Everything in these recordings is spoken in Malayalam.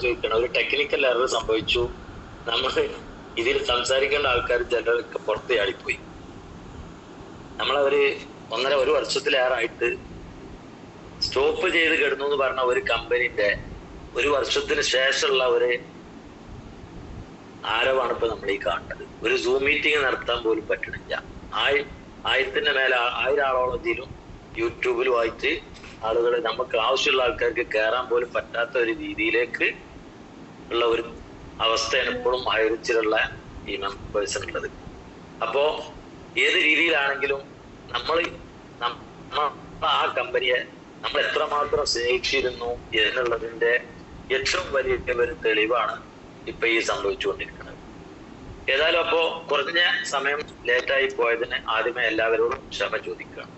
ചോദിക്കണം. ഒരു ടെക്നിക്കൽ എറർ സംഭവിച്ചു. നമ്മൾ ഇതിൽ സംസാരിക്കേണ്ട ആൾക്കാർ ചിലർക്ക് പുറത്ത് ചാടിപ്പോയി. നമ്മളവര് ഒന്നര ഒരു വർഷത്തിലേറായിട്ട് സ്റ്റോപ്പ് ചെയ്ത് കിടന്നു എന്ന് പറഞ്ഞ ഒരു കമ്പനിന്റെ ഒരു വർഷത്തിന് ശേഷമുള്ള ഒരു ആരവാണ് ഇപ്പൊ നമ്മൾ ഈ കാണുന്നത്. ഒരു സൂം മീറ്റിംഗ് നടത്താൻ പോലും പറ്റണില്ല. ആയി ആയിരത്തിന്റെ മേലെ ആയിരം ആളോളം ഇതിലും യൂട്യൂബിലുമായിട്ട് ആളുകൾ നമുക്ക് ആവശ്യമുള്ള ആൾക്കാർക്ക് കയറാൻ പോലും പറ്റാത്ത ഒരു രീതിയിലേക്ക് ഉള്ള ഒരു അവസ്ഥയാണ് ഇപ്പോഴും ഹൈറിച്ചിലുള്ള ഈ മെമ്പേഴ്സിനുള്ളത് അപ്പോ ഏത് രീതിയിലാണെങ്കിലും നമ്മൾ ആ കമ്പനിയെ നമ്മൾ എത്രമാത്രം സ്നേഹിച്ചിരുന്നു എന്നുള്ളതിന്റെ ഏറ്റവും വലിയ ഒരു തെളിവാണ് ഇപ്പൊ ഈ സംഭവിച്ചുകൊണ്ടിരിക്കുന്നത്. ഏതായാലും അപ്പോ കുറഞ്ഞ സമയം ലേറ്റായി പോയതിന് ആദ്യമേ എല്ലാവരോടും ക്ഷമ ചോദിക്കുകയാണ്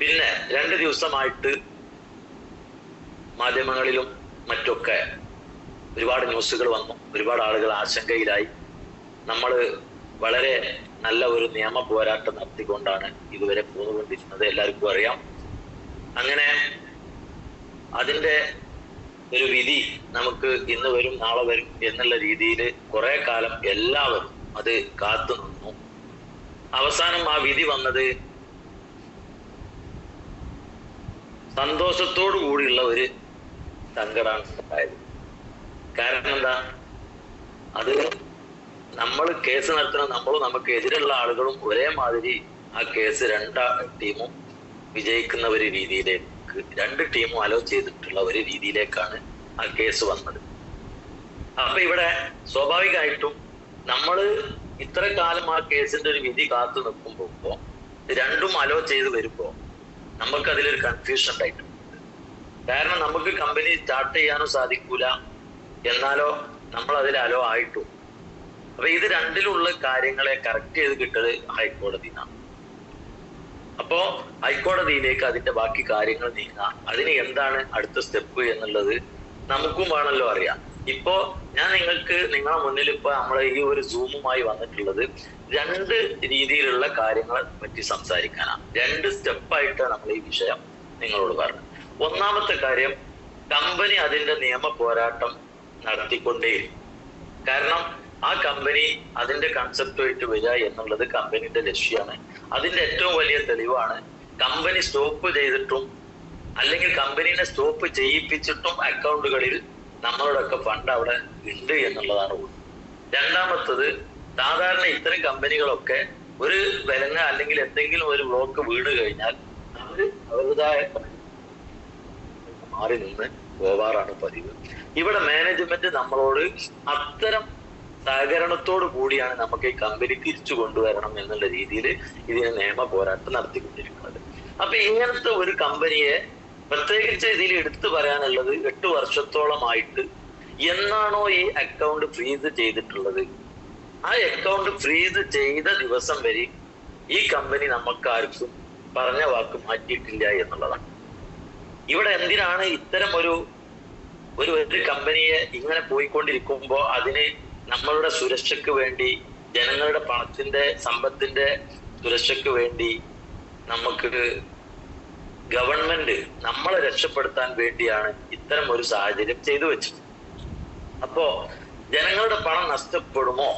പിന്നെ രണ്ട് ദിവസമായിട്ട് മാധ്യമങ്ങളിലും മറ്റൊക്കെ ഒരുപാട് ന്യൂസുകൾ വന്നു. ഒരുപാട് ആളുകൾ ആശങ്കയിലായി. നമ്മൾ വളരെ നല്ല ഒരു നിയമ പോരാട്ടം നടത്തിക്കൊണ്ടാണ് ഇതുവരെ പോന്നുകൊണ്ടിരുന്നത് എല്ലാവർക്കും അറിയാം. അങ്ങനെ അതിന്റെ ഒരു വിധി നമുക്ക് ഇന്ന് വരും നാളെ വരും എന്നുള്ള രീതിയിൽ കുറെ കാലം എല്ലാവരും അത് കാത്തു നിന്നു. അവസാനം ആ വിധി വന്നത് സന്തോഷത്തോടു കൂടിയുള്ള ഒരു സങ്കടമാണ് ഉണ്ടായത്. കാരണം എന്താ? അത് നമ്മൾ കേസ് നടത്തുന്ന നമ്മളും നമുക്ക് എതിരുള്ള ആളുകളും ഒരേ മാതിരി ആ കേസ് രണ്ടാ ടീമും വിജയിക്കുന്ന ഒരു രീതിയിലേക്ക് രണ്ട് ടീമും അലോ ചെയ്തിട്ടുള്ള ഒരു രീതിയിലേക്കാണ് ആ കേസ് വന്നത്. അപ്പൊ ഇവിടെ സ്വാഭാവികമായിട്ടും നമ്മൾ ഇത്ര കാലം ആ കേസിന്റെ ഒരു വിധി കാത്തു നിൽക്കുമ്പോ രണ്ടും അലോ ചെയ്ത് വരുമ്പോ നമുക്ക് അതിലൊരു കൺഫ്യൂഷൻ ഉണ്ടായിട്ടുണ്ട്. കാരണം നമുക്ക് കമ്പനി സ്റ്റാർട്ട് ചെയ്യാനും സാധിക്കൂല. എന്നാലോ നമ്മൾ അതിൽ അലോ ആയിട്ടു. അപ്പൊ ഇത് രണ്ടിലുള്ള കാര്യങ്ങളെ കറക്റ്റ് ചെയ്ത് കിട്ടത് ഹൈക്കോടതിന്നാണ് അപ്പോ ഹൈക്കോടതിയിലേക്ക് അതിന്റെ ബാക്കി കാര്യങ്ങൾ നീങ്ങാം. അതിന് എന്താണ് അടുത്ത സ്റ്റെപ്പ് എന്നുള്ളത് നമുക്കും വേണമല്ലോ അറിയാം. ഇപ്പോ ഞാൻ നിങ്ങൾക്ക് നിങ്ങളുടെ മുന്നിൽ ഇപ്പൊ നമ്മളെ ഈ ഒരു സൂമുമായി വന്നിട്ടുള്ളത് രണ്ട് രീതിയിലുള്ള കാര്യങ്ങളെ പറ്റി സംസാരിക്കാനാണ് രണ്ട് സ്റ്റെപ്പായിട്ടാണ് നമ്മൾ ഈ വിഷയം നിങ്ങളോട് പറഞ്ഞത്. ഒന്നാമത്തെ കാര്യം കമ്പനി അതിന്റെ നിയമ പോരാട്ടം നടത്തിക്കൊണ്ടേയിരിക്കും കാരണം ആ കമ്പനി അതിന്റെ കൺസെപ്റ്റുമായിട്ട് വരിക എന്നുള്ളത് കമ്പനിയുടെ ലക്ഷ്യമാണ്. അതിന്റെ ഏറ്റവും വലിയ തെളിവാണ് കമ്പനി സ്റ്റോപ്പ് ചെയ്തിട്ടും അല്ലെങ്കിൽ കമ്പനീനെ സ്റ്റോപ്പ് ചെയ്യിപ്പിച്ചിട്ടും അക്കൗണ്ടുകളിൽ നമ്മളോടൊക്കെ ഫണ്ട് അവിടെ ഉണ്ട് എന്നുള്ളതാണ് രണ്ടാമത്തത് സാധാരണ ഇത്തരം കമ്പനികളൊക്കെ ഒരു വിലങ്ങ അല്ലെങ്കിൽ എന്തെങ്കിലും ഒരു ബ്ലോക്ക് വീണ് കഴിഞ്ഞാൽ അവർ അവരുടേതായ മാറി നിന്ന് പോവാറാണ് പതിവ്. ഇവിടെ മാനേജ്മെന്റ് നമ്മളോട് അത്തരം സഹകരണത്തോടു കൂടിയാണ് നമുക്ക് ഈ കമ്പനി തിരിച്ചു കൊണ്ടുവരണം എന്നുള്ള രീതിയിൽ ഇതിന് നിയമ പോരാട്ടം നടത്തിക്കൊണ്ടിരിക്കുന്നത്. അപ്പൊ ഇങ്ങനത്തെ ഒരു കമ്പനിയെ പ്രത്യേകിച്ച് ഇതിൽ എടുത്തു പറയാനുള്ളത് എട്ട് വർഷത്തോളമായിട്ട് എന്നാണോ ഈ അക്കൗണ്ട് ഫ്രീസ് ചെയ്തിട്ടുള്ളത്? ആ അക്കൗണ്ട് ഫ്രീസ് ചെയ്ത ദിവസം വരെ ഈ കമ്പനി നമുക്കാർക്കും പറഞ്ഞ വാക്ക് മാറ്റിയിട്ടില്ല എന്നുള്ളതാണ്. ഇവിടെ എന്തിനാണ് ഇത്തരം ഒരു ഒരു ഒരു കമ്പനിയെ ഇങ്ങനെ പോയിക്കൊണ്ടിരിക്കുമ്പോ അതിന് നമ്മളുടെ സുരക്ഷയ്ക്ക് വേണ്ടി ജനങ്ങളുടെ പണത്തിന്റെ സമ്പത്തിന്റെ സുരക്ഷയ്ക്ക് വേണ്ടി നമുക്ക് ഗവൺമെന്റ് നമ്മളെ രക്ഷപ്പെടുത്താൻ വേണ്ടിയാണ് ഇത്തരം ഒരു സാഹചര്യം ചെയ്തു വെച്ചത്. അപ്പോ ജനങ്ങളുടെ പണം നഷ്ടപ്പെടുമോ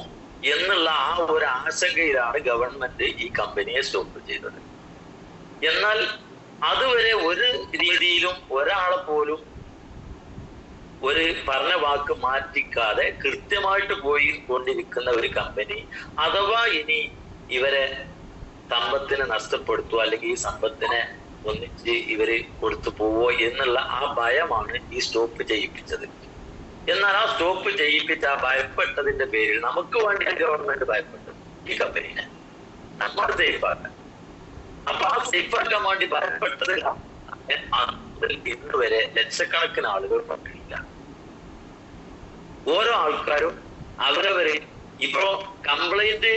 എന്നുള്ള ആ ഒരു ആശങ്കയിലാണ് ഗവൺമെന്റ് ഈ കമ്പനിയെ സ്റ്റോപ്പ് ചെയ്തത്. എന്നാൽ അതുവരെ ഒരു രീതിയിലും ഒരാളെ പോലും ഒരു പറഞ്ഞ വാക്ക് മാറ്റിക്കാതെ കൃത്യമായിട്ട് പോയി കൊണ്ടിരിക്കുന്ന ഒരു കമ്പനി അഥവാ ഇനി ഇവരെ സമ്പത്തിനെ നഷ്ടപ്പെടുത്തുക അല്ലെങ്കിൽ ഈ സമ്പത്തിനെ ഒന്നിച്ച് ഇവർ കൊടുത്തു പോവോ എന്നുള്ള ആ ഭയമാണ് ഈ സ്റ്റോപ്പ് ചെയ്യിപ്പിച്ചത്. എന്നാൽ ആ സ്റ്റോപ്പ് ചെയ്യിപ്പിച്ച ആ ഭയപ്പെട്ടതിന്റെ പേരിൽ നമുക്ക് വേണ്ടി ഗവൺമെന്റ് ഭയപ്പെട്ടു ഈ കമ്പനീനെ നമ്മൾ സേഫാക്കാൻ അപ്പൊ ആ സേഫാക്കാൻ വേണ്ടി ഭയപ്പെട്ടത് മുതൽ ഇന്ന് വരെ ലക്ഷക്കണക്കിന് ആളുകൾ പട്ടിണിയില്ല ഓരോ ആൾക്കാരും അവരവരെ ഇപ്പോ കംപ്ലൈന്റ്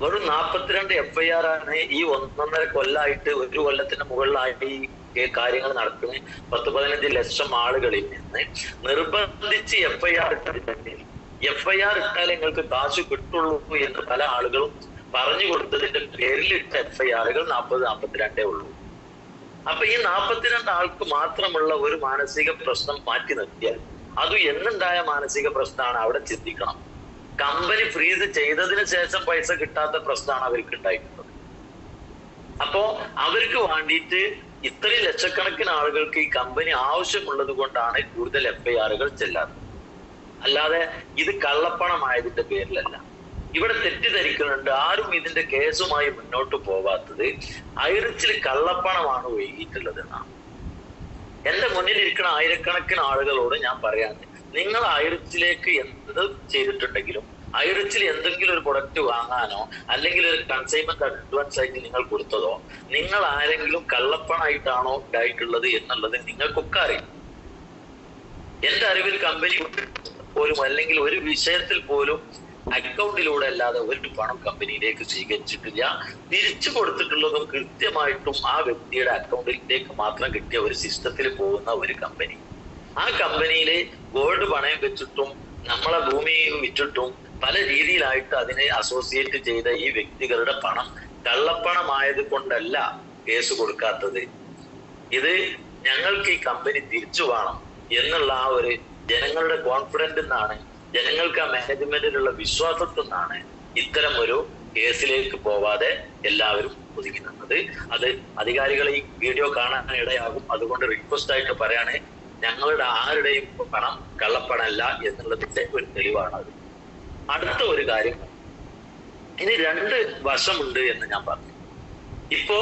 വെറും നാപ്പത്തിരണ്ട് എഫ് ഐ ആർ ആണ്. ഈ ഒന്നൊന്നര കൊല്ലായിട്ട് ഒരു കൊല്ലത്തിന് മുകളിലായിട്ട് ഈ കാര്യങ്ങൾ നടക്കുന്നത് പത്ത് പതിനഞ്ച് ലക്ഷം ആളുകളിൽ നിന്ന് നിർബന്ധിച്ച് എഫ് ഐ ആർ ഇട്ടതിന്റെ എഫ് ഐ ആർ ഇട്ടാൽ നിങ്ങൾക്ക് കാശ് കിട്ടുള്ളൂ എന്ന് പല ആളുകളും പറഞ്ഞു കൊടുത്തതിന്റെ പേരിലിട്ട ഇട്ട എഫ് ഐ ആറുകൾ നാൽപ്പത് നാൽപ്പത്തിരണ്ടേ ഉള്ളൂ. അപ്പൊ ഈ നാൽപ്പത്തിരണ്ട് ആൾക്ക് മാത്രമുള്ള ഒരു മാനസിക പ്രശ്നം മാറ്റി നിർത്തിയാൽ അതും എന്നുണ്ടായ മാനസിക പ്രശ്നമാണ്? അവിടെ ചിന്തിക്കണം. കമ്പനി ഫ്രീസ് ചെയ്തതിന് ശേഷം പൈസ കിട്ടാത്ത പ്രശ്നമാണ് അവർക്ക് ഉണ്ടായിട്ടുള്ളത്. അപ്പോ അവർക്ക് വേണ്ടിയിട്ട് ഇത്രയും ലക്ഷക്കണക്കിന് ആളുകൾക്ക് ഈ കമ്പനി ആവശ്യമുള്ളത് കൊണ്ടാണ് കൂടുതൽ എഫ് ഐ ആറുകൾ ചെല്ലാത്തത്. അല്ലാതെ ഇത് കള്ളപ്പണമായതിന്റെ പേരിലല്ല. ഇവിടെ തെറ്റിദ്ധരിക്കുന്നുണ്ട്. ആരും ഇതിന്റെ കേസുമായി മുന്നോട്ട് പോവാത്തത്. ഐറിച്ചിൽ കള്ളപ്പണമാണ് ഒഴുകിയിട്ടുള്ളത് എന്നാണ് എന്റെ മുന്നിൽ ഇരിക്കുന്ന ആയിരക്കണക്കിന് ആളുകളോട് ഞാൻ പറയാൻ നിങ്ങൾ ഐറിച്ചിലേക്ക് എന്ത് ചെയ്തിട്ടുണ്ടെങ്കിലും ഐറിച്ചിൽ എന്തെങ്കിലും ഒരു പ്രൊഡക്റ്റ് വാങ്ങാനോ അല്ലെങ്കിൽ ഒരു കൺസൈൻമെന്റ് അഡ്വാൻസ് ആയിട്ട് നിങ്ങൾ കൊടുത്തതോ നിങ്ങൾ ആരെങ്കിലും കള്ളപ്പണായിട്ടാണോ ഉണ്ടായിട്ടുള്ളത് എന്നുള്ളത് നിങ്ങൾക്കൊക്കെ അറിയാം. എന്റെ അറിവിൽ കമ്പനി പോലും അല്ലെങ്കിൽ ഒരു വിഷയത്തിൽ പോലും അക്കൗണ്ടിലൂടെ അല്ലാതെ ഒരു പണം കമ്പനിയിലേക്ക് സ്വീകരിച്ചിട്ടില്ല. തിരിച്ചു കൊടുത്തിട്ടുള്ളതും കൃത്യമായിട്ടും ആ വ്യക്തിയുടെ അക്കൗണ്ടിലേക്ക് മാത്രം കിട്ടിയ ഒരു സിസ്റ്റത്തിൽ പോകുന്ന ഒരു കമ്പനി. ആ കമ്പനിയിൽ ഗോൾഡ് പണയം വെച്ചിട്ടും നമ്മളെ ഭൂമി വിറ്റിട്ടും പല രീതിയിലായിട്ട് അതിനെ അസോസിയേറ്റ് ചെയ്ത ഈ വ്യക്തികളുടെ പണം കള്ളപ്പണമായത് കൊണ്ടല്ല കേസ് കൊടുക്കാത്തത്. ഇത് ഞങ്ങൾക്ക് ഈ കമ്പനി തിരിച്ചു വേണം എന്നുള്ള ആ ഒരു ജനങ്ങളുടെ കോൺഫിഡന്റ് നിന്നാണ് ജനങ്ങൾക്ക് ആ മാനേജ്മെന്റിലുള്ള വിശ്വാസത്തിൽ നിന്നാണ് ഇത്തരം ഒരു കേസിലേക്ക് പോവാതെ എല്ലാവരും ഒതുങ്ങുന്നത് അത് അധികാരികൾ ഈ വീഡിയോ കാണാൻ ഇടയാകും. അതുകൊണ്ട് റിക്വസ്റ്റ് ആയിട്ട് പറയാണ് ഞങ്ങളുടെ ആരുടെയും പണം കള്ളപ്പണമല്ല എന്നുള്ളതിന്റെ ഒരു തെളിവാണ് അത് അടുത്ത ഒരു കാര്യം ഇനി രണ്ട് വശമുണ്ട് എന്ന് ഞാൻ പറഞ്ഞു. ഇപ്പോ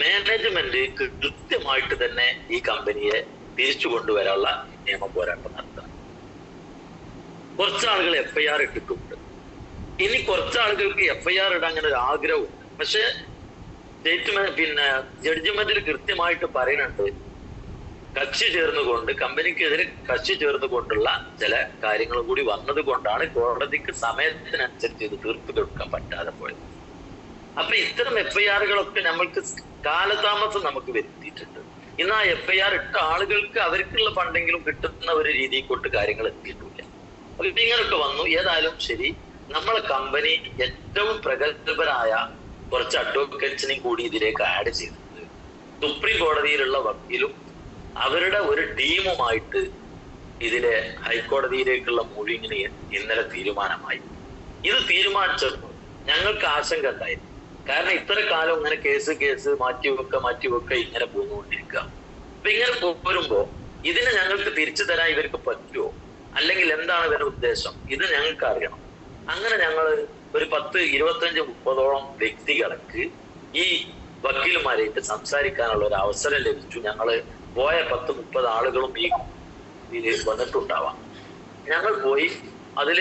മാനേജ്മെന്റ് കൃത്യമായിട്ട് തന്നെ ഈ കമ്പനിയെ തിരിച്ചു കൊണ്ടുവരാനുള്ള നിയമ പോരാട്ടം നടത്തണം കുറച്ച് ആളുകൾ എഫ് ഐ ആർ ഇട്ടിട്ടുണ്ട്. ഇനി കുറച്ച് ആളുകൾക്ക് എഫ് ഐ ആർ ഇടാൻ അങ്ങനെ ഒരു ആഗ്രഹമുണ്ട്. പക്ഷെ സ്റ്റേറ്റ്മെന്റ് പിന്നെ ജഡ്ജിമെന്റിൽ കൃത്യമായിട്ട് പറയുന്നുണ്ട് കക്ഷി ചേർന്നുകൊണ്ട് കമ്പനിക്കെതിരെ കക്ഷി ചേർന്നുകൊണ്ടുള്ള ചില കാര്യങ്ങളും കൂടി വന്നത് കൊണ്ടാണ് കോടതിക്ക് സമയത്തിനനുസരിച്ച് ഇത് തീർപ്പ് കൊടുക്കാൻ പറ്റാതെ പോയത്. അപ്പൊ ഇത്തരം എഫ് ഐ ആറുകളൊക്കെ നമ്മൾക്ക് കാലതാമസം നമുക്ക് വരുത്തിയിട്ടുണ്ട്. ഇന്ന് ആ എഫ് ഐ ആർ ഇട്ട ആളുകൾക്ക് അവർക്കുള്ള ഫണ്ടെങ്കിലും കിട്ടുന്ന ഒരു രീതിയിൽ കൊണ്ട് കാര്യങ്ങൾ എത്തിയിട്ടില്ല. അപ്പൊ ഇങ്ങനെയൊക്കെ വന്നു. ഏതായാലും ശരി നമ്മളെ കമ്പനി ഏറ്റവും പ്രഗത്ഭരായ കുറച്ച് അഡ്വക്കേറ്റ്സിനെയും കൂടി ഇതിലേക്ക് ആഡ് ചെയ്തിട്ടുണ്ട്. സുപ്രീം കോടതിയിലുള്ള വക്കീലും അവരുടെ ഒരു ടീമുമായിട്ട് ഇതിലെ ഹൈക്കോടതിയിലേക്കുള്ള മൂവിങ്ങിന് ഇന്നലെ തീരുമാനമായി. ഇത് തീരുമാനിച്ചപ്പോൾ ഞങ്ങൾക്ക് ആശങ്ക ഉണ്ടായിരുന്നു കാരണം ഇത്ര കാലം ഇങ്ങനെ കേസ് കേസ് മാറ്റിവെക്ക മാറ്റിവെക്ക ഇങ്ങനെ പോന്നുകൊണ്ടിരിക്കുക. അപ്പൊ ഇങ്ങനെ പോരുമ്പോ ഇതിനെ ഞങ്ങൾക്ക് തിരിച്ചു തരാൻ ഇവർക്ക് പറ്റുമോ അല്ലെങ്കിൽ എന്താണ് ഇവരുടെ ഉദ്ദേശം? ഇത് ഞങ്ങൾക്ക് അറിയണം. അങ്ങനെ ഞങ്ങൾ ഒരു പത്ത് ഇരുപത്തഞ്ച് മുപ്പതോളം വ്യക്തികൾക്ക് ഈ വക്കീലുമാരായിട്ട് സംസാരിക്കാനുള്ള ഒരു അവസരം ലഭിച്ചു. ഞങ്ങൾ പോയ പത്ത് മുപ്പത് ആളുകളും ഈ വന്നിട്ടുണ്ടാവാം. ഞങ്ങൾ പോയി അതിൽ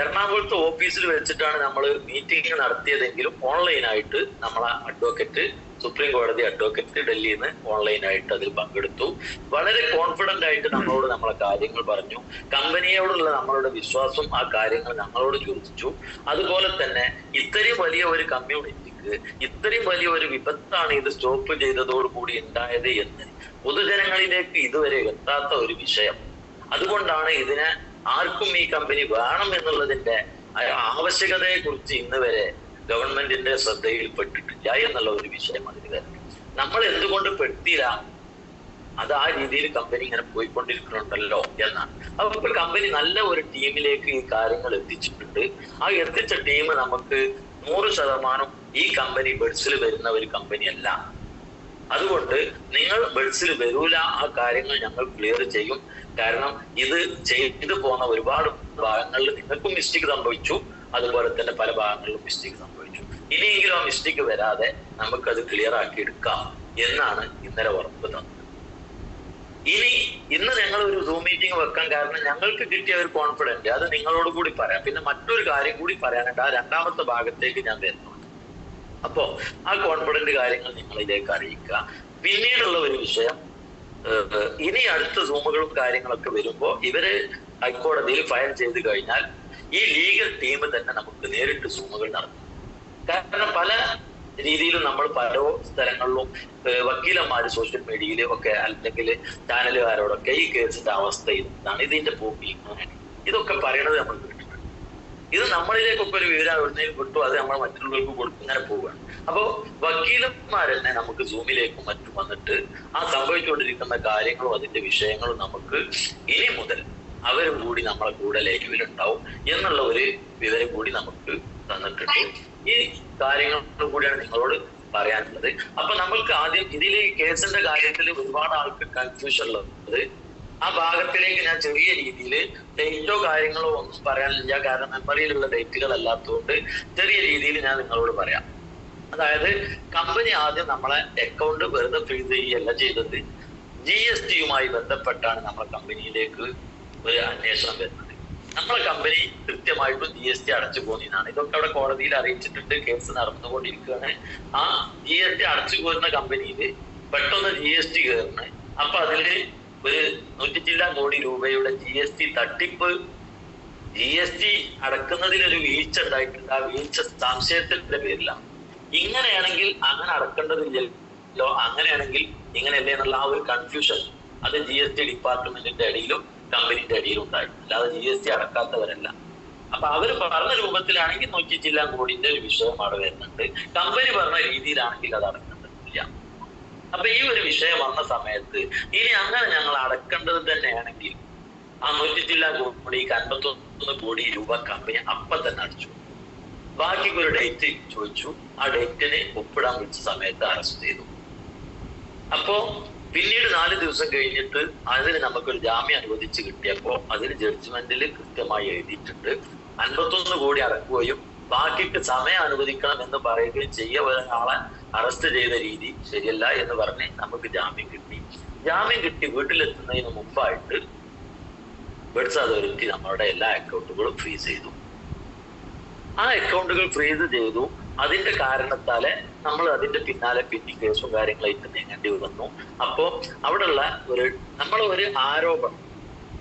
എറണാകുളത്ത് ഓഫീസിൽ വെച്ചിട്ടാണ് നമ്മൾ മീറ്റിംഗ് നടത്തിയതെങ്കിലും ഓൺലൈനായിട്ട് നമ്മളെ അഡ്വക്കേറ്റ് സുപ്രീം കോടതി അഡ്വക്കേറ്റ് ഡൽഹിയിൽ നിന്ന് ഓൺലൈനായിട്ട് അതിൽ പങ്കെടുത്തു. വളരെ കോൺഫിഡന്റ് ആയിട്ട് നമ്മളോട് നമ്മളെ കാര്യങ്ങൾ പറഞ്ഞു. കമ്പനിയോടുള്ള നമ്മളുടെ വിശ്വാസം ആ കാര്യങ്ങൾ ഞങ്ങളോട് ചോദിച്ചു. അതുപോലെ തന്നെ ഇത്രയും വലിയ ഒരു കമ്മ്യൂണിറ്റിക്ക് ഇത്രയും വലിയ ഒരു വിപത്താണ് ഇത് സ്റ്റോപ്പ് ചെയ്തതോടുകൂടി ഉണ്ടായത് എന്ന് പൊതുജനങ്ങളിലേക്ക് ഇതുവരെ എത്താത്ത ഒരു വിഷയം. അതുകൊണ്ടാണ് ഇതിനെ ആർക്കും ഈ കമ്പനി വേണം എന്നുള്ളതിന്റെ ആവശ്യകതയെ കുറിച്ച് ഇന്ന് വരെ ഗവൺമെന്റിന്റെ ശ്രദ്ധയിൽപ്പെട്ടിട്ടില്ല എന്നുള്ള ഒരു വിഷയമാണ് ഇത് നമ്മൾ എന്തുകൊണ്ട് പെട്ടില്ല അത് ആ രീതിയിൽ കമ്പനി ഇങ്ങനെ പോയിക്കൊണ്ടിരിക്കുന്നുണ്ടല്ലോ എന്നാണ്. അപ്പൊ ഇപ്പൊ കമ്പനി നല്ല ഒരു ടീമിലേക്ക് ഈ കാര്യങ്ങൾ എത്തിച്ചിട്ടുണ്ട്. ആ എത്തിച്ച ടീം നമുക്ക് നൂറ് ശതമാനം ഈ കമ്പനി ബെഡ്സിൽ വരുന്ന ഒരു കമ്പനി അല്ല. അതുകൊണ്ട് നിങ്ങൾ ബെഡ്സിൽ വരൂല. ആ കാര്യങ്ങൾ ഞങ്ങൾ ക്ലിയർ ചെയ്യും. കാരണം ഇത് ചെയ്തു പോകുന്ന ഒരുപാട് ഭാഗങ്ങളിൽ നിങ്ങൾക്കും മിസ്റ്റേക്ക് സംഭവിച്ചു. അതുപോലെ തന്നെ പല ഭാഗങ്ങളിലും മിസ്റ്റേക്ക് സംഭവിച്ചു. ഇനിയെങ്കിലും ആ മിസ്റ്റേക്ക് വരാതെ നമുക്കത് ക്ലിയർ ആക്കി എടുക്കാം എന്നാണ് ഇന്നലെ ഉറപ്പ് തന്നത്. ഇനി ഇന്ന് ഞങ്ങൾ ഒരു സൂം മീറ്റിംഗ് വെക്കാൻ കാരണം ഞങ്ങൾക്ക് കിട്ടിയ ഒരു കോൺഫിഡന്റ് അത് നിങ്ങളോട് കൂടി പറയാം. പിന്നെ മറ്റൊരു കാര്യം കൂടി പറയാനുണ്ട്. ആ രണ്ടാമത്തെ ഭാഗത്തേക്ക് ഞാൻ വരുന്നുണ്ട്. അപ്പോ ആ കോൺഫിഡന്റ് കാര്യങ്ങൾ നിങ്ങളിലേക്ക് അറിയിക്കുക. പിന്നീടുള്ള ഒരു വിഷയം ഇനി അടുത്ത സൂമുകളും കാര്യങ്ങളൊക്കെ വരുമ്പോൾ ഇവർ ഹൈക്കോടതിയിൽ ഫയൽ ചെയ്ത് കഴിഞ്ഞാൽ ഈ ലീഗൽ ടീം തന്നെ നമുക്ക് നേരിട്ട് സൂമുകൾ നടത്തും. കാരണം പല രീതിയിലും നമ്മൾ പല സ്ഥലങ്ങളിലും വക്കീലന്മാർ സോഷ്യൽ മീഡിയയിലും ഒക്കെ അല്ലെങ്കിൽ ചാനലുകാരോടൊക്കെ ഈ കേസിന്റെ അവസ്ഥ ഇതാണ്. ഇതിന്റെ ഭൂമി ഇതൊക്കെ പറയണത് നമ്മൾ ഇത് നമ്മളിലേക്കൊക്കെ ഒരു വിവരം എവിടുന്നേലും കിട്ടും അത് നമ്മൾ മറ്റുള്ളവർക്ക് കൊടുക്കും ഇങ്ങനെ പോവുകയാണ്. അപ്പോൾ വക്കീലന്മാർ തന്നെ നമുക്ക് സൂമിലേക്കും മറ്റും വന്നിട്ട് ആ സംഭവിച്ചുകൊണ്ടിരിക്കുന്ന കാര്യങ്ങളും അതിന്റെ വിഷയങ്ങളും നമുക്ക് ഇനി മുതൽ അവരും കൂടി നമ്മളെ കൂടെ ലൈവിലുണ്ടാവും എന്നുള്ള ഒരു വിവരം കൂടി നമുക്ക് തന്നിട്ടുണ്ട്. ഈ കാര്യങ്ങളും കൂടിയാണ് നിങ്ങളോട് പറയാനുള്ളത്. അപ്പൊ നമ്മൾക്ക് ആദ്യം ഇതിൽ കേസിന്റെ കാര്യത്തിൽ ഒരുപാട് ആൾക്ക് കൺഫ്യൂഷൻ ഉള്ളത്. ആ ഭാഗത്തിലേക്ക് ഞാൻ ചെറിയ രീതിയിൽ ഡേറ്റോ കാര്യങ്ങളോ ഒന്നും പറയാനില്ല. കാരണം മെമ്മറിയിലുള്ള ഡേറ്റുകൾ അല്ലാത്തതുകൊണ്ട് ചെറിയ രീതിയിൽ ഞാൻ നിങ്ങളോട് പറയാം. അതായത് കമ്പനി ആദ്യം നമ്മളെ അക്കൗണ്ട് വെറുതെ ഫ്രീസ് ചെയ്യുകയല്ല ചെയ്തത്. ജി എസ് ടിയുമായി ബന്ധപ്പെട്ടാണ് നമ്മളെ കമ്പനിയിലേക്ക് ഒരു അന്വേഷണം വരുന്നത്. നമ്മളെ കമ്പനി കൃത്യമായിട്ടും ജി എസ് ടി അടച്ചു പോകുന്നതാണ് ഇതൊക്കെ അവിടെ കോടതിയിൽ അറിയിച്ചിട്ടുണ്ട് കേസ് നടന്നുകൊണ്ടിരിക്കുകയാണ്. ആ ജി എസ് ടി അടച്ചു പോരുന്ന കമ്പനിയിൽ പെട്ടെന്ന് ജി എസ് ടി കയറുന്നത് അപ്പൊ അതിൽ ഒരു നൂറ്റി ചില്ലാൻ കോടി രൂപയുടെ ജി എസ് ടി തട്ടിപ്പ് ജി എസ് ടി അടക്കുന്നതിൽ ഒരു വീഴ്ച ഉണ്ടായിട്ടുണ്ട്. ആ വീഴ്ച സംശയത്തിന്റെ പേരിലാണ്. ഇങ്ങനെയാണെങ്കിൽ അങ്ങനെ അടക്കേണ്ടതില്ലല്ലോ. അങ്ങനെയാണെങ്കിൽ ഇങ്ങനെയല്ലേ എന്നുള്ള ആ ഒരു കൺഫ്യൂഷൻ അത് ജി എസ് ടി ഡിപ്പാർട്ട്മെന്റിന്റെ അടിയിലും കമ്പനിന്റെ അടിയിൽ ഉണ്ടായി അല്ലാതെ ജി എസ് ടി അടക്കാത്തവരല്ല. അപ്പൊ അവർ പറഞ്ഞ രൂപത്തിലാണെങ്കിൽ നൂറ്റി ജില്ലാ കോടിന്റെ ഒരു വിഷയം അവിടെ വരുന്നുണ്ട്. കമ്പനി പറഞ്ഞ രീതിയിലാണെങ്കിൽ അത് അടക്കുന്നില്ല അപ്പൊ ഈ ഒരു വിഷയം വന്ന സമയത്ത് ഇനി അങ്ങനെ ഞങ്ങൾ അടക്കേണ്ടത് തന്നെയാണെങ്കിൽ ആ നൂറ്റി ജില്ലാ കോടിക്ക് അൻപത്തി ഒന്ന് കോടി രൂപ കമ്പനി അപ്പൊ തന്നെ അടിച്ചു. ബാക്കിക്ക് ഒരു ഡേറ്റ് ചോദിച്ചു. ആ ഡേറ്റിന് ഒപ്പിടാൻ വിളിച്ച സമയത്ത് അറസ്റ്റ് ചെയ്തു. അപ്പോ പിന്നീട് നാല് ദിവസം കഴിഞ്ഞിട്ട് അതിന് നമുക്കൊരു ജാമ്യം അനുവദിച്ച് കിട്ടിയപ്പോ അതിന് ജഡ്ജ്മെന്റിൽ കൃത്യമായി എഴുതിയിട്ടുണ്ട്. അൻപത്തൊന്ന് കോടി അടക്കുകയും ബാക്കിക്ക് സമയം അനുവദിക്കണം എന്ന് പറയുകയും ചെയ്യ ഒരാളെ അറസ്റ്റ് ചെയ്ത രീതി ശരിയല്ല എന്ന് പറഞ്ഞ് നമുക്ക് ജാമ്യം കിട്ടി. ജാമ്യം കിട്ടി വീട്ടിലെത്തുന്നതിന് മുമ്പായിട്ട് ബെഡ്സ് അതോറിറ്റി നമ്മളുടെ എല്ലാ അക്കൗണ്ടുകളും ഫ്രീസ് ചെയ്തു. ആ അക്കൗണ്ടുകൾ ഫ്രീസ് ചെയ്തു. അതിന്റെ കാരണത്താൽ നമ്മൾ അതിന്റെ പിന്നാലെ പിന്നി കേസും കാര്യങ്ങളായിട്ട് നീങ്ങേണ്ടി വന്നു. അപ്പോ അവിടെയുള്ള ഒരു നമ്മൾ ഒരു ആരോപണം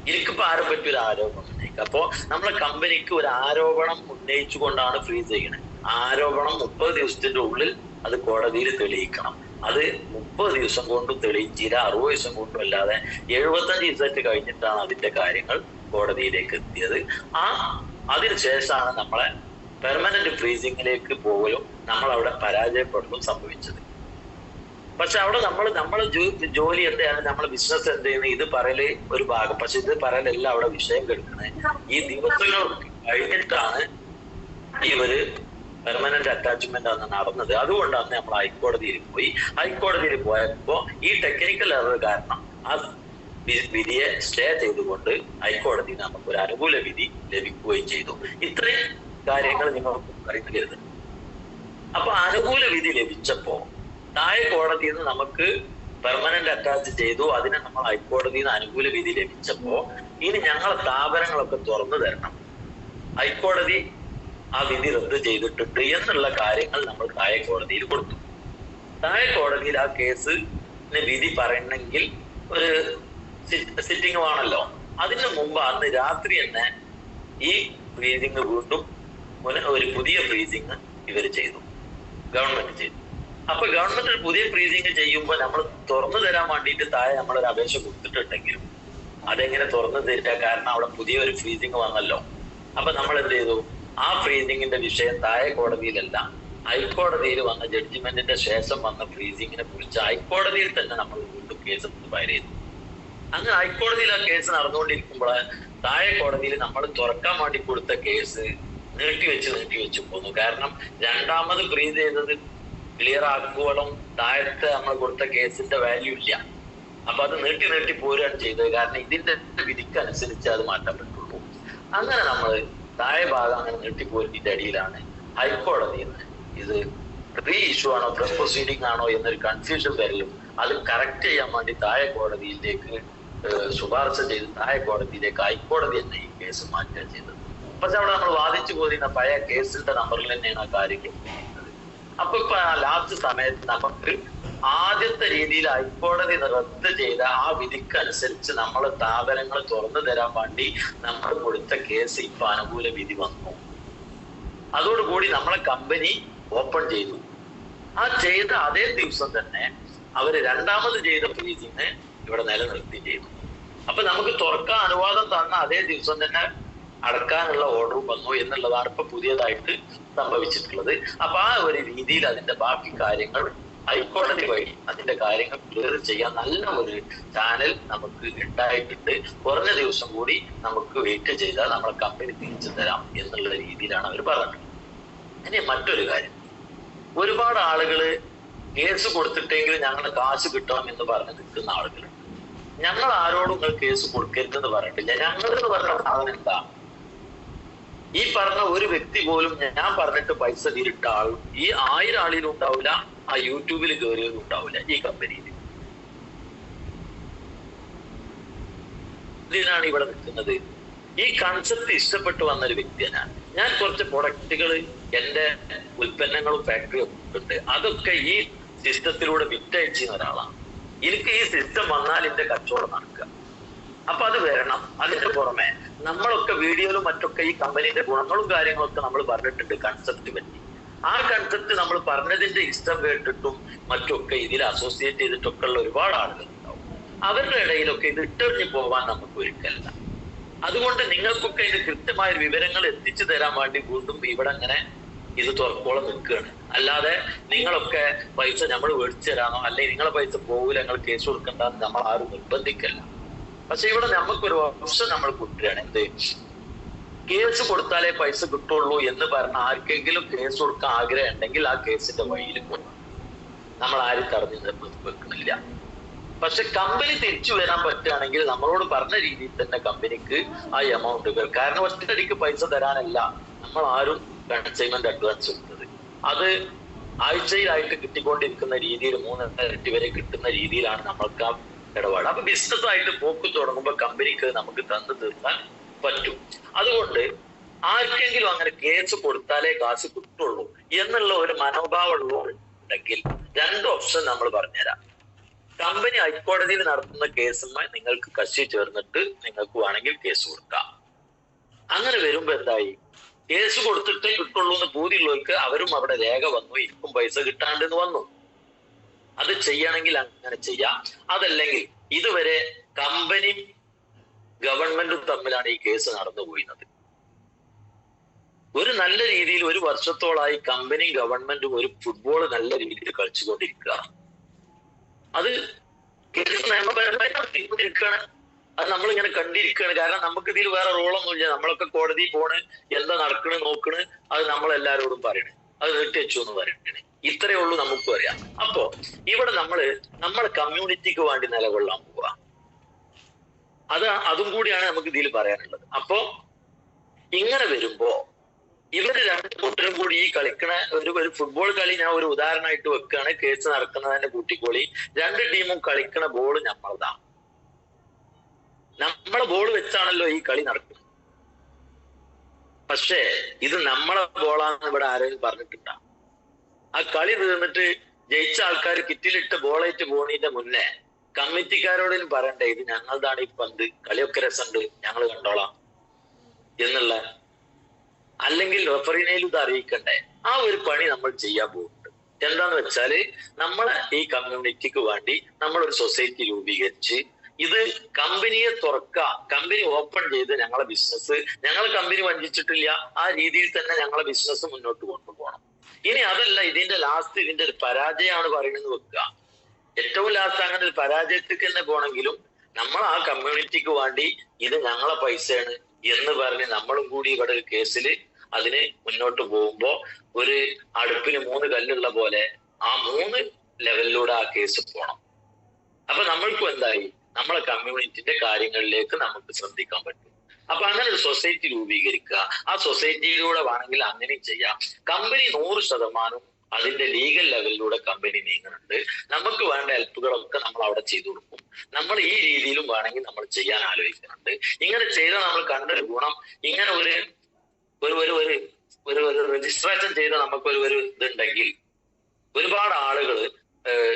എനിക്കിപ്പോ ആരും പറ്റിയ ഒരു ആരോപണം ഉന്നയിക്കുക അപ്പോ നമ്മളെ കമ്പനിക്ക് ഒരു ആരോപണം ഉന്നയിച്ചുകൊണ്ടാണ് ഫ്രീസ് ചെയ്യണത് ആരോപണം മുപ്പത് ദിവസത്തിന്റെ ഉള്ളിൽ അത് കോടതിയിൽ തെളിയിക്കണം. അത് മുപ്പത് ദിവസം കൊണ്ടും തെളിയിച്ചില്ല അറുപത് ദിവസം കൊണ്ടും അല്ലാതെ എഴുപത്തഞ്ച് ദിവസമായിട്ട് കഴിഞ്ഞിട്ടാണ് അതിന്റെ കാര്യങ്ങൾ കോടതിയിലേക്ക് എത്തിയത്. ആ അതിനുശേഷമാണ് നമ്മളെ പെർമനന്റ് ഫ്രീസിങ്ങിലേക്ക് പോകലും നമ്മൾ അവിടെ പരാജയപ്പെടുന്നു സംഭവിച്ചത്. പക്ഷെ അവിടെ നമ്മൾ നമ്മൾ ജോലി എന്താണ് നമ്മൾ ബിസിനസ് എന്ത് ചെയ്യുന്നത് ഇത് പറയൽ ഒരു ഭാഗം. പക്ഷെ ഇത് പറയലല്ല അവിടെ വിഷയം കേൾക്കുന്നത് ഈ ദിവസങ്ങൾ കഴിഞ്ഞിട്ടാണ് ഇവർ പെർമനന്റ് അറ്റാച്ച്മെന്റ് ആണ് നടന്നത്. അതുകൊണ്ടാണ് നമ്മൾ ഹൈക്കോടതിയിൽ പോയി. ഹൈക്കോടതിയിൽ പോയപ്പോ ഈ ടെക്നിക്കൽ എറർ കാരണം ആ വിധിയെ സ്റ്റേ ചെയ്തുകൊണ്ട് ഹൈക്കോടതി നമുക്ക് ഒരു അനുകൂല വിധി ലഭിക്കുകയും ചെയ്തു. ഇത്രയും കാര്യങ്ങൾ നിങ്ങൾക്ക് അറിയിക്കരുത് അപ്പൊ അനുകൂല വിധി ലഭിച്ചപ്പോ താഴെ നിന്ന് നമുക്ക് പെർമനന്റ് അറ്റാച്ച് ചെയ്തു. അതിനെ നമ്മൾ ഹൈക്കോടതിയിൽ നിന്ന് അനുകൂല വിധി ലഭിച്ചപ്പോ ഇനി ഞങ്ങളെ സ്ഥാപനങ്ങളൊക്കെ തുറന്നു തരണം. ഹൈക്കോടതി ആ വിധി റദ്ദ് ചെയ്തിട്ടുണ്ട് എന്നുള്ള കാര്യങ്ങൾ നമ്മൾ താഴെ കോടതിയിൽ കൊടുത്തു. താഴെ കോടതിയിൽ ആ കേസ് വിധി പറയണമെങ്കിൽ ഒരു സിറ്റിംഗ് ആണല്ലോ. അതിനു മുമ്പ് അന്ന് രാത്രി തന്നെ ഈ മീറ്റിംഗ് വീണ്ടും ഒരു- പുതിയ ഫ്രീസിങ് ഇവർ ചെയ്തു. ഗവൺമെന്റ് ചെയ്തു. അപ്പൊ ഗവൺമെന്റ് ഒരു പുതിയ ഫ്രീസിങ് ചെയ്യുമ്പോൾ നമ്മൾ തുറന്നു തരാൻ വേണ്ടിയിട്ട് താഴെ നമ്മൾ ഒരു അപേക്ഷ കൊടുത്തിട്ടുണ്ടെങ്കിലും അതെങ്ങനെ തുറന്നു തരിക കാരണം അവിടെ പുതിയ ഒരു ഫ്രീസിങ് വന്നല്ലോ. അപ്പൊ നമ്മൾ എന്ത് ചെയ്തു? ആ ഫ്രീസിങ്ങിന്റെ വിഷയം താഴെ കോടതിയിലല്ല ഹൈക്കോടതിയിൽ വന്ന ജഡ്ജിമെന്റിന്റെ ശേഷം വന്ന ഫ്രീസിങ്ങിനെ കുറിച്ച് ഹൈക്കോടതിയിൽ തന്നെ നമ്മൾ വീണ്ടും കേസ് ഫയൽ ചെയ്തു. അങ്ങനെ ഹൈക്കോടതിയിൽ ആ കേസ് നടന്നുകൊണ്ടിരിക്കുമ്പോൾ താഴെ കോടതിയിൽ നമ്മൾ തുറക്കാൻ വേണ്ടി കൊടുത്ത കേസ് നീട്ടിവെച്ച് നീട്ടിവെച്ച് പോന്നു. കാരണം രണ്ടാമത് ഫ്രീസ് ചെയ്തത് ക്ലിയർ ആക്കുവോളം താഴത്തെ നമ്മൾ കൊടുത്ത കേസിന്റെ വാല്യൂ ഇല്ല. അപ്പൊ അത് നീട്ടി നീട്ടി പോരുകയാണ് ചെയ്തത്. കാരണം ഇതിന്റെ വിധിക്ക് അനുസരിച്ച് അത് മാറ്റാൻ പറ്റുള്ളൂ അങ്ങനെ നമ്മൾ താഴെ ഭാഗം അങ്ങനെ നീട്ടിപ്പോരിന്റെ അടിയിലാണ് ഹൈക്കോടതി ഇത് റീ ഇഷ്യൂ ആണോ പ്രസ് പ്രൊസീഡിംഗ് ആണോ എന്നൊരു കൺഫ്യൂഷൻ വരലും അത് കറക്റ്റ് ചെയ്യാൻ വേണ്ടി താഴെ കോടതിയിലേക്ക് ശുപാർശ ചെയ്ത് താഴെ കോടതിയിലേക്ക് ഹൈക്കോടതി തന്നെ ഈ കേസ് മാറ്റുക ചെയ്തത്. അവിടെ നമ്മൾ വാദിച്ചു പോയിരുന്ന പഴയ കേസിന്റെ നമ്പറിൽ തന്നെയാണ് ആ കാര്യങ്ങൾ അപ്പൊ ഇപ്പൊ ലാസ്റ്റ് സമയത്ത് നമുക്ക് ആദ്യത്തെ രീതിയിൽ ഹൈക്കോടതി റദ്ദ് ചെയ്ത ആ വിധിക്കനുസരിച്ച് നമ്മൾ സ്ഥാപനങ്ങൾ തുറന്നു തരാൻ വേണ്ടി നമ്മൾ കൊടുത്ത കേസ് ഇപ്പൊ അനുകൂല വിധി വന്നു. അതോടുകൂടി നമ്മളെ കമ്പനി ഓപ്പൺ ചെയ്തു. ആ ചെയ്ത അതേ ദിവസം തന്നെ അവർ രണ്ടാമത് ചെയ്ത ഫ്രീസിങ് ഇവിടെ നിലനിർത്തി ചെയ്തു. അപ്പൊ നമുക്ക് തുറക്കാൻ അനുവാദം തന്ന അതേ ദിവസം തന്നെ അടക്കാനുള്ള ഓർഡർ വന്നു എന്നുള്ളതാണ് ഇപ്പൊ പുതിയതായിട്ട് സംഭവിച്ചിട്ടുള്ളത്. അപ്പൊ ആ ഒരു രീതിയിൽ അതിന്റെ ബാക്കി കാര്യങ്ങൾ ഹൈക്കോടതി വഴി അതിന്റെ കാര്യങ്ങൾ ക്ലിയർ ചെയ്യാൻ നല്ല ഒരു ചാനൽ നമുക്ക് ഉണ്ടായിട്ടുണ്ട്. കുറഞ്ഞ ദിവസം കൂടി നമുക്ക് വെയിറ്റ് ചെയ്താൽ നമ്മളെ കമ്പനി തിരിച്ചു തരാം എന്നുള്ള രീതിയിലാണ് അവർ പറഞ്ഞത്. ഇനി മറ്റൊരു കാര്യം. ഒരുപാട് ആളുകൾ കേസ് കൊടുത്തിട്ടെങ്കിലും ഞങ്ങൾ കാശ് കിട്ടണം എന്ന് പറഞ്ഞ് നിൽക്കുന്ന ആളുകളുണ്ട്. ഞങ്ങൾ ആരോടും നിങ്ങൾ കേസ് കൊടുക്കരുതെന്ന് പറഞ്ഞിട്ടില്ല. ഞങ്ങൾ പറഞ്ഞ സാധനം എന്താ ഈ പറഞ്ഞ ഒരു വ്യക്തി പോലും ഞാൻ പറഞ്ഞിട്ട് പൈസ തിരിട്ട ആളും ഈ ആയിരം ആളിലും ഉണ്ടാവില്ല ആ യൂട്യൂബിൽ കയറിയതും ഉണ്ടാവില്ല ഈ കമ്പനിയിൽ. ഇതിനാണ് ഇവിടെ നിൽക്കുന്നത്. ഈ കൺസെപ്റ്റ് ഇഷ്ടപ്പെട്ടു വന്ന ഒരു വ്യക്തിയാണ് ഞാൻ കുറച്ച് പ്രൊഡക്റ്റുകൾ എന്റെ ഉൽപ്പന്നങ്ങളും ഫാക്ടറിയും ഉണ്ട്. അതൊക്കെ ഈ സിസ്റ്റത്തിലൂടെ വിറ്റയച്ചിരുന്ന ഒരാളാണ്. എനിക്ക് ഈ സിസ്റ്റം വന്നാൽ എന്റെ കച്ചവടം നടക്കുക. അപ്പൊ അത് വരണം. അതിന്റെ പുറമെ നമ്മളൊക്കെ വീഡിയോയിലും മറ്റൊക്കെ ഈ കമ്പനിയുടെ ഗുണങ്ങളും കാര്യങ്ങളൊക്കെ നമ്മൾ പറഞ്ഞിട്ടുണ്ട് കൺസെപ്റ്റ് പറ്റി. ആ കൺസെപ്റ്റ് നമ്മൾ പറഞ്ഞതിന്റെ ഇഷ്ടം കേട്ടിട്ടും മറ്റൊക്കെ ഇതിൽ അസോസിയേറ്റ് ചെയ്തിട്ടൊക്കെ ഉള്ള ഒരുപാട് ആളുകൾ ഉണ്ടാവും അവരുടെ ഇടയിലൊക്കെ ഇത് ഇട്ടെറിഞ്ഞു പോവാൻ നമുക്ക് ഒരിക്കലല്ല. അതുകൊണ്ട് നിങ്ങൾക്കൊക്കെ ഇതിന്റെ കൃത്യമായ വിവരങ്ങൾ എത്തിച്ചു തരാൻ വേണ്ടി വീണ്ടും ഇവിടെ അങ്ങനെ ഇത് തുറക്കോളം നിൽക്കുകയാണ്. അല്ലാതെ നിങ്ങളൊക്കെ പൈസ നമ്മൾ മേടിച്ചു തരാനോ അല്ലെങ്കിൽ നിങ്ങളെ പൈസ പോകില്ല നിങ്ങൾ കേസ് കൊടുക്കണ്ടെന്ന് നമ്മൾ ആരും നിർബന്ധിക്കല്ല. പക്ഷെ ഇവിടെ നമുക്കൊരു ഓപ്ഷൻ നമ്മൾ കൂട്ടുകയാണ് എന്ത്? കേസ് കൊടുത്താലേ പൈസ കിട്ടുള്ളൂ എന്ന് പറഞ്ഞ ആർക്കെങ്കിലും കേസ് കൊടുക്കാൻ ആഗ്രഹം ഉണ്ടെങ്കിൽ ആ കേസിന്റെ വഴിയിൽ പോകണം നമ്മൾ ആരും തടഞ്ഞു വെക്കുന്നില്ല. പക്ഷെ കമ്പനി തിരിച്ചു വരാൻ പറ്റുകയാണെങ്കിൽ നമ്മളോട് പറഞ്ഞ രീതിയിൽ തന്നെ കമ്പനിക്ക് ആ എമൗണ്ടുകൾ കാരണം ഒറ്റയടിക്ക് പൈസ തരാനല്ല നമ്മൾ ആരും കൺസൈൻമെന്റ് അഡ്വാൻസ് കൊടുത്തത്. അത് ആഴ്ചയിലായിട്ട് കിട്ടിക്കൊണ്ടിരിക്കുന്ന രീതിയിൽ മൂന്ന് ഇരട്ടി വരെ കിട്ടുന്ന രീതിയിലാണ് നമ്മൾക്ക് ആ ഇടപാട്. അപ്പൊ ബിസിനസ് ആയിട്ട് പോക്ക് തുടങ്ങുമ്പോൾ കമ്പനിക്ക് നമുക്ക് തന്നു തീർക്കാൻ പറ്റും. അതുകൊണ്ട് ആർക്കെങ്കിലും അങ്ങനെ കേസ് കൊടുത്താലേ കാശ് കിട്ടുള്ളൂ എന്നുള്ള ഒരു മനോഭാവം ഉണ്ടെങ്കിൽ രണ്ട് ഓപ്ഷൻ നമ്മൾ പറഞ്ഞുതരാം. കമ്പനി ഹൈക്കോടതിയിൽ നടത്തുന്ന കേസുമായി നിങ്ങൾക്ക് കക്ഷി ചേർന്നിട്ട് നിങ്ങൾക്ക് വേണമെങ്കിൽ കേസ് കൊടുക്കാം. അങ്ങനെ വരുമ്പോ എന്തായി? കേസ് കൊടുത്തിട്ടേ കിട്ടുള്ളൂ എന്ന് പൂതിയുള്ളവർക്ക് അവരും അവിടെ രേഖ വന്നു ഇപ്പം പൈസ കിട്ടാണ്ടെന്ന് വന്നു. അത് ചെയ്യണമെങ്കിൽ അങ്ങനെ ചെയ്യാം. അതല്ലെങ്കിൽ ഇതുവരെ കമ്പനി ഗവൺമെന്റും തമ്മിലാണ് ഈ കേസ് നടന്നു പോയിരുന്നത്. ഒരു നല്ല രീതിയിൽ ഒരു വർഷത്തോളായി കമ്പനിയും ഗവൺമെന്റും ഒരു ഫുട്ബോൾ നല്ല രീതിയിൽ കളിച്ചുകൊണ്ടിരിക്കുക. അത് കേസ് നിയമപരമായി നടത്തിക്കൊണ്ടിരിക്കുകയാണ് അത് നമ്മളിങ്ങനെ കണ്ടിരിക്കുകയാണ്. കാരണം നമുക്ക് ഇതിൽ വേറെ റോളൊന്നുമില്ല. നമ്മളൊക്കെ കോടതി പോണ് എന്താ നടക്കണ് നോക്കണ് അത് നമ്മളെല്ലാരോടും പറയണേ. അത് നീട്ടി വെച്ചു എന്ന് പറയണേ. ഇത്രയേ ഉള്ളൂ നമുക്കും അറിയാം. അപ്പോ ഇവിടെ നമ്മൾ നമ്മുടെ കമ്മ്യൂണിറ്റിക്ക് വേണ്ടി നിലകൊള്ളാൻ പോവുക അത് അതും കൂടിയാണ് നമുക്ക് ഇതിൽ പറയാനുള്ളത്. അപ്പോ ഇങ്ങനെ വരുമ്പോ ഇവർ രണ്ട് കൂട്ടരും കൂടി ഈ കളിക്കണ ഒരു ഒരു ഫുട്ബോൾ കളി ഞാൻ ഒരു ഉദാഹരണമായിട്ട് വെക്കുകയാണ്. കേസ് നടക്കുന്നതിന്റെ കൂട്ടിക്കോളി. രണ്ട് ടീമും കളിക്കണ ബോൾ നമ്മളതാണ് നമ്മളെ ബോൾ വെച്ചാണല്ലോ ഈ കളി നടക്കുന്നത്. പക്ഷേ ഇത് നമ്മളെ ബോളാന്ന് ഇവിടെ ആരെങ്കിലും പറഞ്ഞിട്ടുണ്ട? ആ കളി തീർന്നിട്ട് ജയിച്ച ആൾക്കാർ കിറ്റിലിട്ട് ബോളേറ്റ് പോണീന്റെ മുന്നേ കമ്മിറ്റിക്കാരോടും പറയണ്ടേ ഇത് ഞങ്ങളുടെയാണ് ഈ പന്ത് കളിയൊക്കെ രസമുണ്ട് ഞങ്ങൾ കണ്ടോളാം എന്നുള്ള. അല്ലെങ്കിൽ റെഫറിനേലും ഇത് അറിയിക്കണ്ടേ. ആ ഒരു പണി നമ്മൾ ചെയ്യാൻ പോകുന്നുണ്ട്. എന്താന്ന് വെച്ചാൽ നമ്മളെ ഈ കമ്മ്യൂണിറ്റിക്ക് വേണ്ടി നമ്മൾ ഒരു സൊസൈറ്റി രൂപീകരിച്ച് ഇത് കമ്പനിയെ തുറക്ക കമ്പനി ഓപ്പൺ ചെയ്ത് ഞങ്ങളെ ബിസിനസ് ഞങ്ങളെ കമ്പനി വഞ്ചിച്ചിട്ടില്ല ആ രീതിയിൽ തന്നെ ഞങ്ങളെ ബിസിനസ് മുന്നോട്ട് കൊണ്ടുപോകണം. ഇനി അതല്ല ഇതിന്റെ ലാസ്റ്റ് ഇതിന്റെ ഒരു പരാജയമാണ് പറയുന്നത് വെക്കുക. ഏറ്റവും ലാസ്റ്റ് അങ്ങനെ ഒരു പരാജയത്തിൽ തന്നെ പോണെങ്കിലും നമ്മൾ ആ കമ്മ്യൂണിറ്റിക്ക് വേണ്ടി ഇത് ഞങ്ങളെ പൈസയാണ് എന്ന് പറഞ്ഞ് നമ്മളും കൂടി ഇവിടെ ഒരു കേസിൽ അതിന് മുന്നോട്ട് പോകുമ്പോ ഒരു അടുപ്പിന് മൂന്ന് കല്ലുള്ള പോലെ ആ മൂന്ന് ലെവലിലൂടെ ആ കേസ് പോണം. അപ്പൊ നമ്മൾക്കും എന്തായി? നമ്മളെ കമ്മ്യൂണിറ്റിന്റെ കാര്യങ്ങളിലേക്ക് നമുക്ക് ശ്രദ്ധിക്കാൻ പറ്റും. അപ്പൊ അങ്ങനെ ഒരു സൊസൈറ്റി രൂപീകരിക്കുക. ആ സൊസൈറ്റിയിലൂടെ വേണമെങ്കിൽ അങ്ങനെയും ചെയ്യാം. കമ്പനി നൂറ് ശതമാനം അതിന്റെ ലീഗൽ ലെവലിലൂടെ കമ്പനി നീങ്ങുന്നുണ്ട്. നമുക്ക് വേണ്ട ഹെൽപ്പുകളൊക്കെ നമ്മൾ അവിടെ ചെയ്തു കൊടുക്കും. നമ്മൾ ഈ രീതിയിലും വേണമെങ്കിൽ നമ്മൾ ചെയ്യാൻ ആലോചിക്കുന്നുണ്ട്. ഇങ്ങനെ ചെയ്താൽ നമ്മൾ കണ്ടൊരു ഗുണം. ഇങ്ങനെ ഒരു ഒരു ഒരു ഒരു ഒരു ഒരു രജിസ്ട്രേഷൻ ചെയ്ത നമുക്ക് ഒരു ഇതുണ്ടെങ്കിൽ ഒരുപാട് ആളുകൾ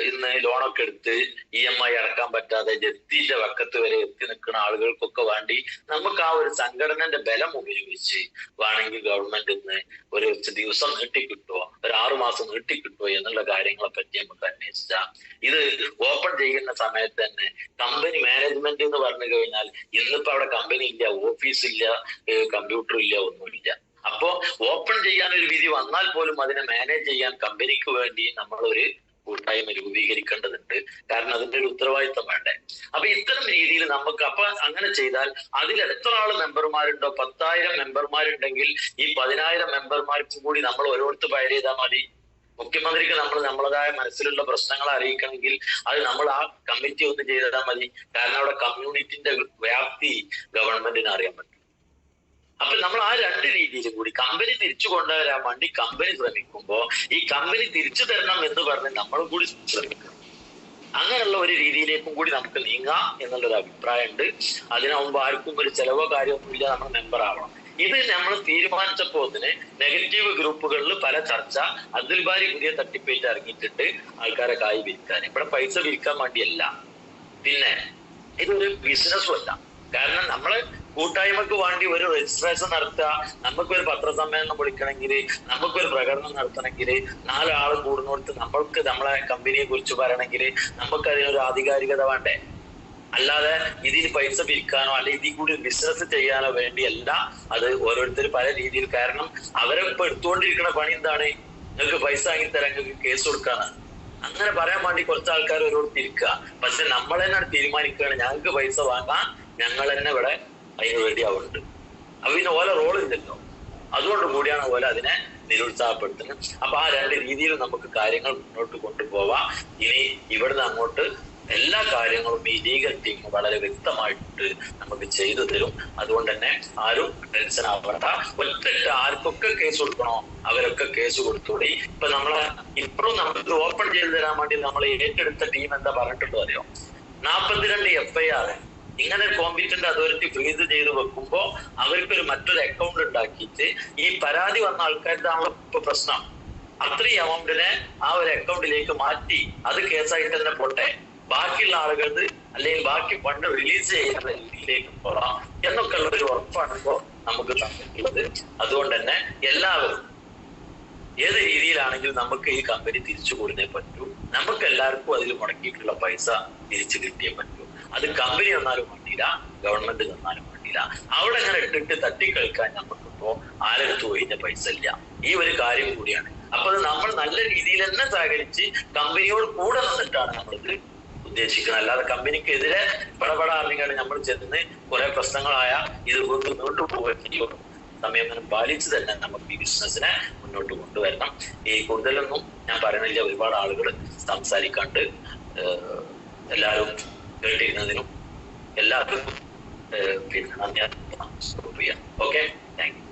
ഇന്ന് ലോണൊക്കെ എടുത്ത് ഇ എം ഐ അടക്കാൻ പറ്റാതെ ജപ്തിന്റെ വക്കത്ത് വരെ എത്തി നിൽക്കുന്ന ആളുകൾക്കൊക്കെ വേണ്ടി നമുക്ക് ആ ഒരു സംഘടനന്റെ ബലം ഉപയോഗിച്ച് വേണമെങ്കിൽ ഗവൺമെന്റ് ഇന്ന് ഒരു ദിവസം നീട്ടിക്കിട്ടുമോ ഒരു ആറുമാസം നീട്ടിക്കിട്ടുമോ എന്നുള്ള കാര്യങ്ങളെ പറ്റി നമുക്ക് അന്വേഷിച്ചാൽ ഇത് ഓപ്പൺ ചെയ്യുന്ന സമയത്ത് തന്നെ കമ്പനി മാനേജ്മെന്റ് എന്ന് പറഞ്ഞു കഴിഞ്ഞാൽ ഇന്നിപ്പോ അവിടെ കമ്പനി ഇല്ല ഓഫീസ് ഇല്ല കമ്പ്യൂട്ടർ ഇല്ല ഒന്നുമില്ല. അപ്പോ ഓപ്പൺ ചെയ്യാൻ ഒരു വിധി വന്നാൽ പോലും അതിനെ മാനേജ് ചെയ്യാൻ കമ്പനിക്ക് വേണ്ടി നമ്മളൊരു കൂട്ടായ്മ രൂപീകരിക്കേണ്ടതുണ്ട്. കാരണം അതിന്റെ ഒരു ഉത്തരവാദിത്തം വേണ്ടേ. അപ്പൊ ഇത്തരം രീതിയിൽ നമുക്ക് അപ്പൊ അങ്ങനെ ചെയ്താൽ അതിൽ എത്ര ആൾ മെമ്പർമാരുണ്ടോ? പത്തായിരം മെമ്പർമാരുണ്ടെങ്കിൽ ഈ പതിനായിരം മെമ്പർമാർക്കും കൂടി നമ്മൾ ഓരോരുത്തർ ഫയൽ ചെയ്താൽ മതി. മുഖ്യമന്ത്രിക്ക് നമ്മൾ നമ്മളതായ മനസ്സിലുള്ള പ്രശ്നങ്ങൾ അറിയിക്കണമെങ്കിൽ അത് നമ്മൾ ആ കമ്മിറ്റി ഒന്ന് ചെയ്താൽ മതി. കാരണം അവിടെ കമ്മ്യൂണിറ്റിന്റെ വ്യാപ്തി ഗവൺമെന്റിന് അറിയാൻ പറ്റും. അപ്പൊ നമ്മൾ ആ രണ്ട് രീതിയിലും കൂടി. കമ്പനി തിരിച്ചു കൊണ്ടുവരാൻ വേണ്ടി കമ്പനി ശ്രമിക്കുമ്പോ ഈ കമ്പനി തിരിച്ചു തരണം എന്ന് പറഞ്ഞ് നമ്മളും കൂടി ശ്രമിക്കണം. അങ്ങനെയുള്ള ഒരു രീതിയിലേക്കും കൂടി നമുക്ക് നീങ്ങാം എന്നുള്ളൊരു അഭിപ്രായം ഉണ്ട് അതിനാവുമ്പോൾ ആർക്കും ഒരു ചെലവോ കാര്യമൊന്നുമില്ല നമ്മൾ മെമ്പർ ആവണം. ഇത് നമ്മൾ തീരുമാനിച്ചപ്പോ തന്നെ നെഗറ്റീവ് ഗ്രൂപ്പുകളിൽ പല ചർച്ച അതിൽ ബാരി പുതിയ തട്ടിപ്പേറ്റ് ഇറങ്ങിയിട്ടുണ്ട് ആൾക്കാരെ കായ് വിൽക്കാൻ. ഇവിടെ പൈസ വിൽക്കാൻ വേണ്ടിയല്ല. പിന്നെ ഇതൊരു ബിസിനസ്സും അല്ല. കാരണം നമ്മൾ കൂട്ടായ്മക്ക് വേണ്ടി ഒരു രജിസ്ട്രേഷൻ നടത്തുക. നമുക്കൊരു പത്രസമ്മേളനം വിളിക്കണമെങ്കിൽ നമുക്കൊരു പ്രകടനം നടത്തണമെങ്കിൽ നാലാൾ കൂടുന്നിടത്ത് നമ്മൾക്ക് നമ്മളെ കമ്പനിയെ കുറിച്ച് പറയണമെങ്കിൽ നമുക്ക് അതിനൊരു ആധികാരികത വേണ്ടേ? അല്ലാതെ ഇതിൽ പൈസ പിരിക്കാനോ അല്ലെ ഇതിൽ കൂടി ബിസിനസ് ചെയ്യാനോ വേണ്ടിയല്ല. അത് ഓരോരുത്തർ പല രീതിയിൽ കാരണം അവരെ ഇപ്പൊ എടുത്തുകൊണ്ടിരിക്കുന്ന പണി എന്താണ്? നിങ്ങൾക്ക് പൈസ വാങ്ങിത്തരാൻ നിങ്ങൾക്ക് കേസ് കൊടുക്കാന്ന് അങ്ങനെ പറയാൻ വേണ്ടി കുറച്ച് ആൾക്കാർ ഒരുപാട് തിരിക്കുക. പക്ഷെ നമ്മൾ തന്നെ തീരുമാനിക്കുകയാണ്. ഞങ്ങൾക്ക് പൈസ വാങ്ങാൻ ഞങ്ങൾ തന്നെ ഇവിടെ അതിന് വേണ്ടി ആവുന്നുണ്ട് അപ്പൊ പിന്നെ ഓല റോൾ ഇല്ലല്ലോ അതുകൊണ്ട് കൂടിയാണ് ഓല അതിനെ നിരുത്സാഹപ്പെടുത്തുന്നത്. അപ്പൊ ആ രണ്ട് രീതിയിൽ നമുക്ക് കാര്യങ്ങൾ മുന്നോട്ട് കൊണ്ടുപോവാം. ഇനി ഇവിടുന്ന് അങ്ങോട്ട് എല്ലാ കാര്യങ്ങളും ഈ ലീഗൽ ടീം വളരെ വ്യക്തമായിട്ട് നമുക്ക് ചെയ്തു തരും. അതുകൊണ്ട് തന്നെ ആരും ടെൻഷൻ ആവണ്ട. ഒറ്റ ആർക്കൊക്കെ കേസ് കൊടുക്കണോ? അവരൊക്കെ കേസ് കൊടുത്തൂടി ഇപ്പൊ നമ്മളെ ഇപ്പോഴും നമുക്ക് ഓപ്പൺ ചെയ്ത് തരാൻ വേണ്ടി നമ്മൾ ഏറ്റെടുത്ത ടീം എന്താ പറഞ്ഞിട്ടുണ്ടോ അറിയോ? നാൽപ്പത്തിരണ്ട് എഫ് ഇങ്ങനെ കോമ്പിറ്റന്റ് അതോറിറ്റി ഫ്രീസ് ചെയ്ത് വെക്കുമ്പോ അവർക്കൊരു മറ്റൊരു അക്കൗണ്ട് ഉണ്ടാക്കിയിട്ട് ഈ പരാതി വന്ന ആൾക്കാരുടെ ഇപ്പൊ പ്രശ്നം. അത്രയും എമൗണ്ടിനെ ആ ഒരു അക്കൗണ്ടിലേക്ക് മാറ്റി അത് കേസായിട്ട് തന്നെ പോട്ടെ. ബാക്കിയുള്ള ആളുകൾക്ക് അല്ലെങ്കിൽ ബാക്കി ഫണ്ട് റിലീസ് ചെയ്യുന്ന രീതിയിലേക്ക് പോകാം എന്നൊക്കെ ഉള്ള ഒരു ഉറപ്പാണ് ഇപ്പോ നമുക്ക് തന്നിട്ടുള്ളത്. അതുകൊണ്ട് തന്നെ എല്ലാവരും ഏത് രീതിയിലാണെങ്കിലും നമുക്ക് ഈ കമ്പനി തിരിച്ചു കൊടുത്തേ പറ്റൂ. നമുക്ക് എല്ലാവർക്കും അതിൽ മുടക്കിയിട്ടുള്ള പൈസ തിരിച്ചു കിട്ടിയേ പറ്റൂ. അത് കമ്പനി തന്നാലും വേണ്ടിയില്ല ഗവൺമെന്റ് തന്നാലും വേണ്ടിയില്ല അവിടെ അങ്ങനെ ഇട്ടിട്ട് തട്ടിക്കളിക്കാൻ നമുക്കിപ്പോ ആരെടുത്ത് ഒഴിഞ്ഞ പൈസ ഇല്ല. ഈ ഒരു കാര്യം കൂടിയാണ്. അപ്പൊ അത് നമ്മൾ നല്ല രീതിയിൽ തന്നെ സഹകരിച്ച് കമ്പനിയോട് കൂടെ നിന്നിട്ടാണ് നമ്മളിത് ഉദ്ദേശിക്കുന്നത്. അല്ലാതെ കമ്പനിക്കെതിരെ പടപട അറിഞ്ഞാണ് നമ്മൾ ചെന്ന് കുറെ പ്രശ്നങ്ങളായ ഇത് മുന്നോട്ട് പോവുകയും സംയമനം പാലിച്ച് തന്നെ നമുക്ക് ഈ ബിസിനസ്സിനെ മുന്നോട്ട് കൊണ്ടുവരണം. ഈ കൂടുതലൊന്നും ഞാൻ പറയുന്നില്ല. ഒരുപാട് ആളുകൾ സംസാരിക്കാണ്ട് എല്ലാവരും കേട്ടിരുന്നതിനും എല്ലാവർക്കും പിന്നെ നന്ദി. ഓക്കെ? Thank you